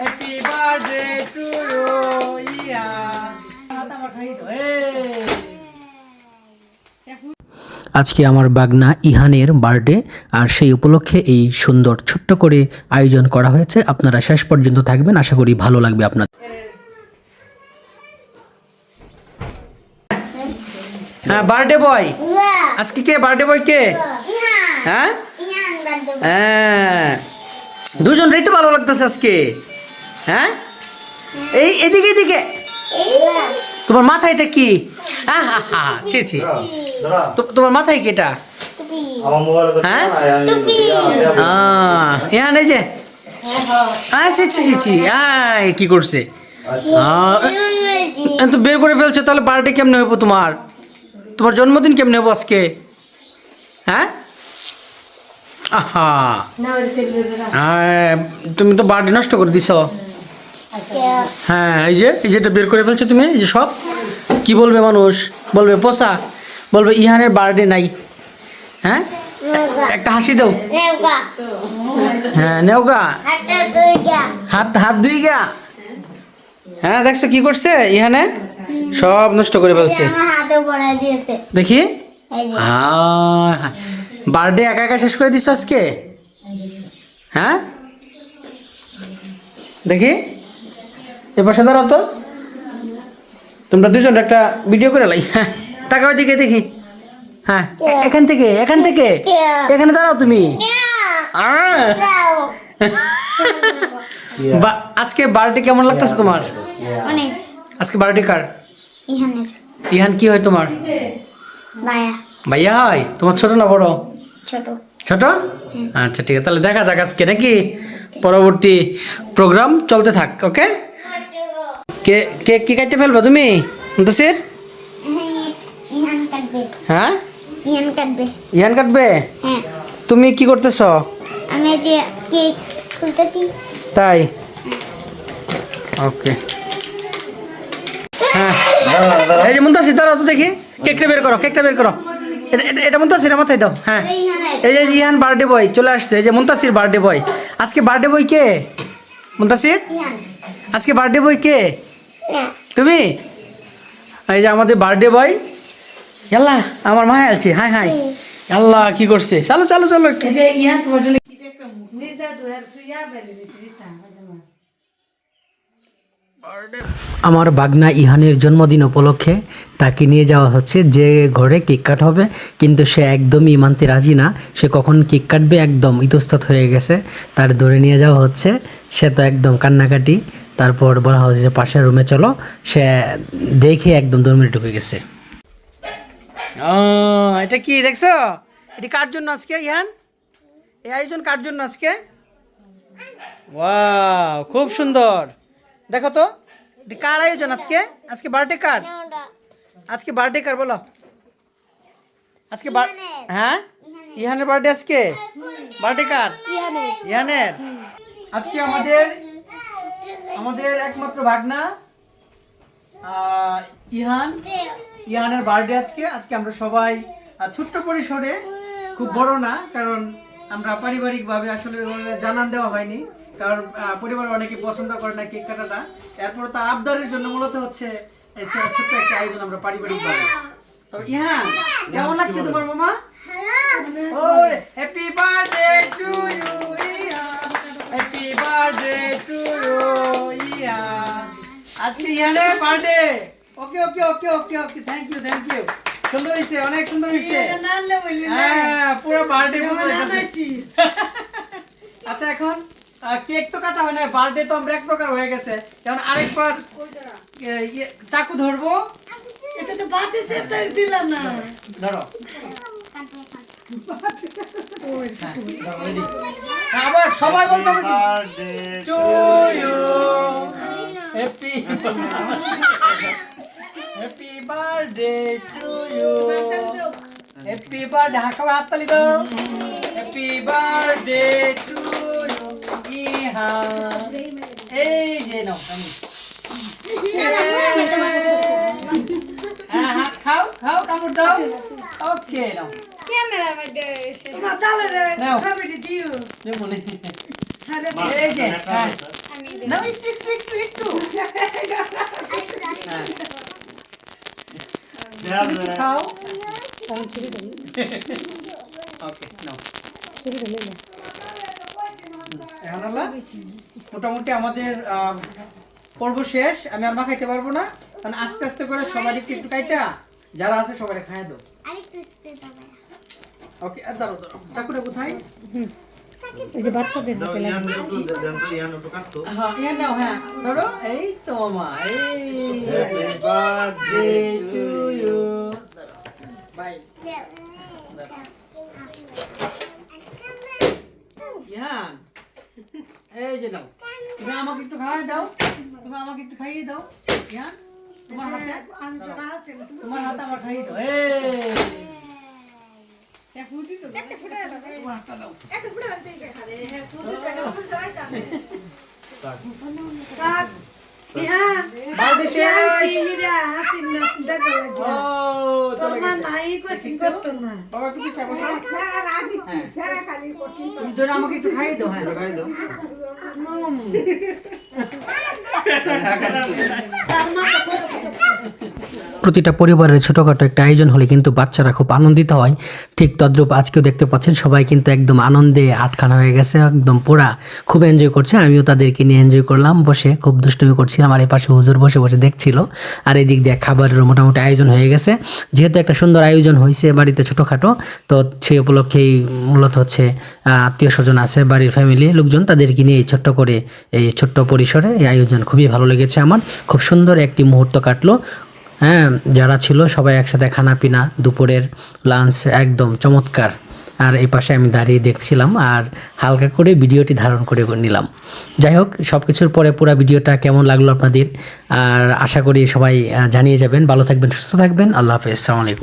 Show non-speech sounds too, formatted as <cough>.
Happy birthday to you ইয়া আজকে আমার বাগনা ইহানের বার্থডে আর সেই উপলক্ষে এই সুন্দর ছোট্ট করে আয়োজন করা হয়েছে। আপনারা শেষ পর্যন্ত থাকবেন আশা করি ভালো লাগবে আপনাদের। হ্যাঁ বার্থডে বয়? আজকে কে? বার্থডে বয় কে? হ্যাঁ? হ্যাঁ। দুজনটাই তো ভালো লাগতেছে আজকে। হ্যাঁ? এই এদিকে এদিকে। তোমার মাথায় এটা কি? ছি ছি। তো- তোমার মাথায় কি এটা? আমার হ্যাঁ? হ্যাঁ এই যে। আচ্ছা ছি ছি ছি আয় কি করছে? এ তো বের করে ফেলছো তাহলে বার্থডে কেমনে হইব তোমার? তোমার জন্মদিন কেমনে হব আজকে? হ্যাঁ? আহা। আহ, তুমি তো বার্থডে নষ্ট করে দিছ। হ্যাঁ এই যে এই যেটা বের করে ফেলছো তুমি এই যে সব? কি বলবে মানুষ? বলবে পোষা বলবে ইহানের বার্থডে নাই। হ্যাঁ? একটা হাসি দাও। হ্যাঁ নেও গা হাত হাত দুই গা হ্যাঁ দেখছ কি করছে ইহানে? সব নষ্ট করে ফেলছে। দেখি। বার্থডে একা একা শেষ করে দিচ্ছ আজকে? হ্যাঁ? দেখি। এ পাশে দাঁড়াও তো। তোমরা দুজন একটা ভিডিও করে লাই। হ্যাঁ টাকা ওইদিকে দেখি। হ্যাঁ এখান থেকে এখান থেকে। এখানে দাঁড়াও তুমি! বা- আজকে বার্থডে কেমন লাগতেছে তোমার? আজকে বার্থডে কার? ইহানের। ইহান কি হয় তোমার? ভাইয়া। হয়? তোমার ছোট না বড়? ছোট। ছোট? আচ্ছা ঠিক আছে তাহলে দেখা যাক আজকে নাকি পরবর্তী প্রোগ্রাম চলতে থাক ওকে কে কেক কি কাটতে ফেলবা তুমি? কাটবে হ্যাঁ? ইহান কাটবে? ইহান কাটবে হ্যাঁ তুমি কি করতেছ? আমি যে কেক খুলতেছি তাই? ওকে। হ্যাঁ। এই যে মুন্তাসির দাঁড়াও তো দেখি। কেকটা বের করো কেকটা বের করো। এটা- মুন্তাসির মাথায় দাও। হ্যাঁ। এই যে ইহান বার্থডে বয় চলে আসছে এই যে মুন্তাসির বার্থডে বয়। আজকে বার্থডে বয় কে? মুন্তাসির? আজকে বার্থডে বয় কে? তুমি? এই যে আমাদের বার্থডে বয় আল্লাহ আমার মা আলছে। High high. আল্লাহ কি করছে? চালো চালো চালো একটু। আমার বাগনা ইহানের জন্মদিন উপলক্ষে তাকে নিয়ে যাওয়া হচ্ছে। যে ঘরে কেক কাট হবে কিন্তু সে একদমই মানতে রাজি না। সে কখন কেক কাটবে একদম ইতস্তত হয়ে গেছে। তার ধরে নিয়ে যাওয়া হচ্ছে। সে তো একদম কান্নাকাটি। তারপর বলা হচ্ছে যে পাশের রুমে চলো সে দেখে একদম দরমে ঢুকে গেছে। ও এটা কি দেখছ? এটি কার জন্য আজকে ইহান এই আয়োজন কার জন্য আজকে? ওয়াও খুব সুন্দর। দেখো তো এটি কার আয়োজন আজকে? আজকে বার্থডে কার? আজকে বার্থডে কার বলো। আজকে বার- হ্যাঁ? ইহানের। বার্থডে আজকে? বার্থডে কার? ইহানের। আজকে আমাদের আমাদের একমাত্র ভাগনা ইহান। ইহানের বার্থডে আজকে। আজকে আমরা সবাই ছোট্ট পরিসরে, খুব বড় না, কারণ আমরা পারিবারিকভাবে আসলে জানান দেওয়া হয়নি, কারণ পরিবার অনেকে পছন্দ করে না কেক কাটাটা। এরপর তার আবদারের জন্য মূলত হচ্ছে ছোট্ট একটা আয়োজন আমরা পারিবারিকভাবে। তবে ইহান, কেমন লাগছে তোমার মামা? Happy birthday to you happy birthday to you আজকে ইহানের birthday okay okay okay okay okay thank you thank you সুন্দর হয়েছে অনেক সুন্দর হয়েছে হ্যাঁ পুরো বার্থডে <laughs> আচ্ছা এখন কেক তো কাটা হয় না বার্থডে তো আমরা এক প্রকার হয়ে গেছে। এখন আরেকবার ইয়ে, চাকু ধরবো। এটা তো বাতি সেটা দিলাম না। ধরো? হ্যাঁ, আবার সবাই বলতে হবে to you happy happy birthday to you happy birthday হাসো হাততালি দাও হ্যাপি বার্থডে টু ইউ ইহা এই যে নাও আমি হ্যাঁ হাত খাও খাও কামড় দাও ওকে নাও ক্যামেরার মধ্যে এসে তোমার তাহলে নাও। ছবিটি দিও যেমন সারে এই যে হ্যাঁ হ্যাঁ। এখন আল্লাহ, মোটামুটি আমাদের আহ, পর্ব শেষ। আমি আর মা খাইতে পারব না। কারণ আস্তে আস্তে করে সবার একটু একটু যারা আছে সবাই খাইয়া দাও। আরেকটু দাও ওকে আর দাঁড়ো দাঁড়ো চাকুটা কোথায়? দাও, ইয়ান একটু দেন তো, ইয়ান হ্যাঁ হ্যাঁ। ধরো এই তো মামা এই। Happy birthday to you bye. Ihan এই যে নাও। তুমি আমাকে একটু খাওয়াই দাও। তুমি আমাকে একটু খাইয়ে দাও। ইহান তোমার হাতে। তোমার হাতে আমার খাইয়ে দাও। এই। বাবা একটু পিছিয়ে বসো হ্যাঁ আমাকে একটু খাইয়ে দাও। হ্যাঁ দাও। প্রতিটা পরিবারের ছোটোখাটো একটা আয়োজন হলে কিন্তু বাচ্চারা খুব আনন্দিত হয়। ঠিক তদ্রূপ আজকেও দেখতে পাচ্ছেন, সবাই কিন্তু একদম আনন্দে আটখানা হয়ে গেছে, একদম পুরা। খুব এনজয় করছে, আমিও তাদেরকে নিয়ে এনজয় করলাম, বসে খুব দুষ্টুমি করছিলাম, আর এই পাশে হুজুর বসে বসে দেখছিল। আর এদিক দিয়ে খাবারের মোটামুটি আয়োজন হয়ে গেছে। যেহেতু একটা সুন্দর আয়োজন হয়েছে বাড়িতে ছোটোখাটো, তো সেই উপলক্ষেই মূলত হচ্ছে আত্মীয় স্বজন আছে, বাড়ির ফ্যামিলি লোকজন তাদেরকে নিয়ে এই ছোট্ট করে, এই ছোট্ট পরিসরে এই আয়োজন খুবই ভালো লেগেছে আমার। খুব সুন্দর একটি মুহূর্ত কাটলো হ্যাঁ যারা ছিল সবাই একসাথে খানা পিনা দুপুরের লাঞ্চ একদম চমৎকার। আর এই পাশে আমি দাঁড়িয়ে দেখছিলাম আর হালকা করে ভিডিওটি ধারণ করে নিলাম। যাই হোক সব কিছুর পরে পুরো ভিডিওটা কেমন লাগল আপনাদের? আর আশা করি সবাই জানিয়ে যাবেন। ভালো থাকবেন, সুস্থ থাকবেন। আল্লাহ হাফেজ। আলাইকুম।